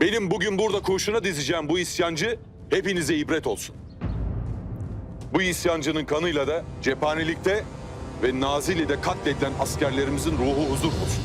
Benim bugün burada kurşuna dizeceğim bu isyancı hepinize ibret olsun. Bu isyancının kanıyla da cephanelikte ve Nazilli'de katledilen askerlerimizin ruhu huzur bulsun.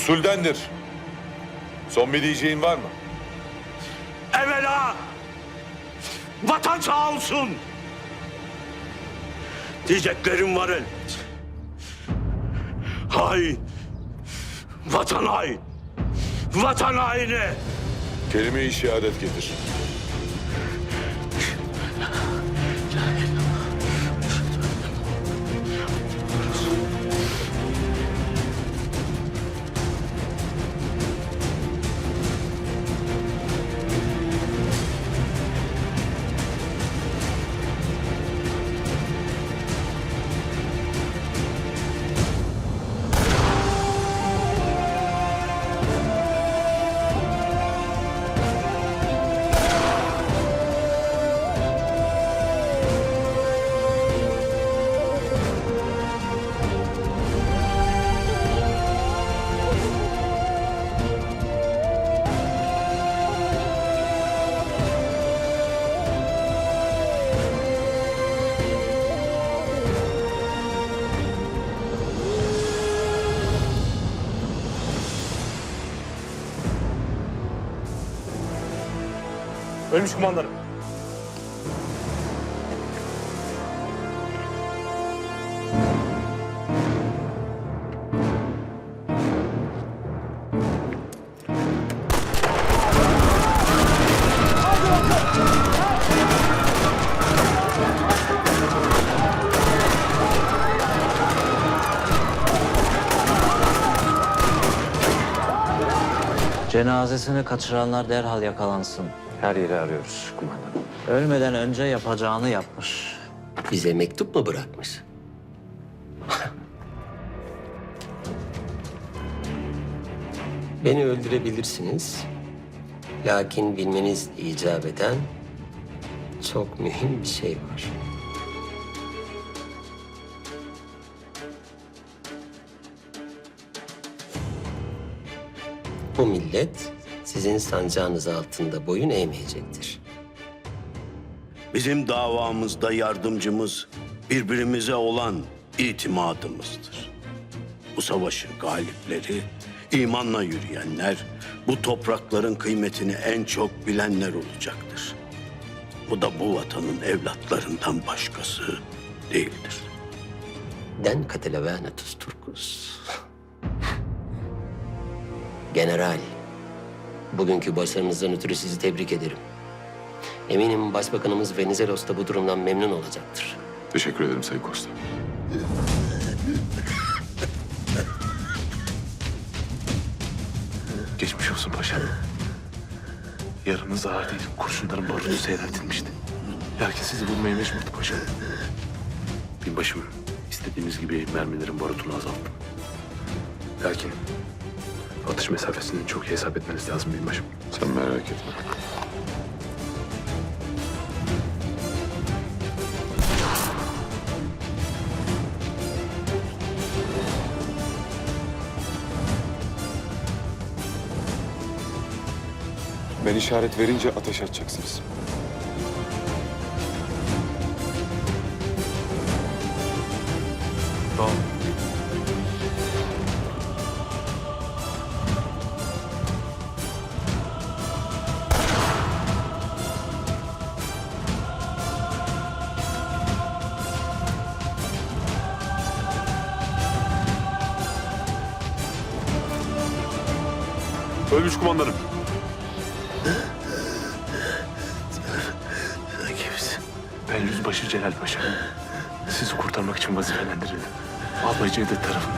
Usuldendir. Son bir diyeceğin var mı? Evvela vatan sağ olsun. Diyeceklerim var elbet. Hain. Vatan hain. Vatan haini. Kelime-i şehadet getir. Ölmüş kumandanım. Cenazesini kaçıranlar derhal yakalansın. Her yeri arıyoruz kumandanım. Ölmeden önce yapacağını yapmış. Bize mektup mu bırakmış? Beni öldürebilirsiniz. Lakin bilmeniz icap eden çok mühim bir şey var. Bu millet sizin sancağınız altında boyun eğmeyecektir. Bizim davamızda yardımcımız birbirimize olan itimadımızdır. Bu savaşın galipleri, imanla yürüyenler, bu toprakların kıymetini en çok bilenler olacaktır. Bu da bu vatanın evlatlarından başkası değildir. Den katelevenetus turcus. General, bugünkü başarınızdan ötürü sizi tebrik ederim. Eminim Başbakanımız Venizelos da bu durumdan memnun olacaktır. Teşekkür ederim Sayın Kosta. Geçmiş olsun paşam. Yaranız ağır değil. Kurşunların barunu seyreltilmişti. Herkes sizi bulmaya mecburdu paşam. Binbaşım, istediğimiz gibi mermilerin barutunu azalttım. Lakin atış mesafesini çok iyi hesap etmeniz lazım binbaşım. Sen merak etme. Ben işaret verince ateş açacaksınız. Tamam. Ölmüş kumandanım. Sen kimsin? Ben Yüzbaşı Celal Paşa. Sizi kurtarmak için vazifelendirildim. Albay Cevdet tarafından.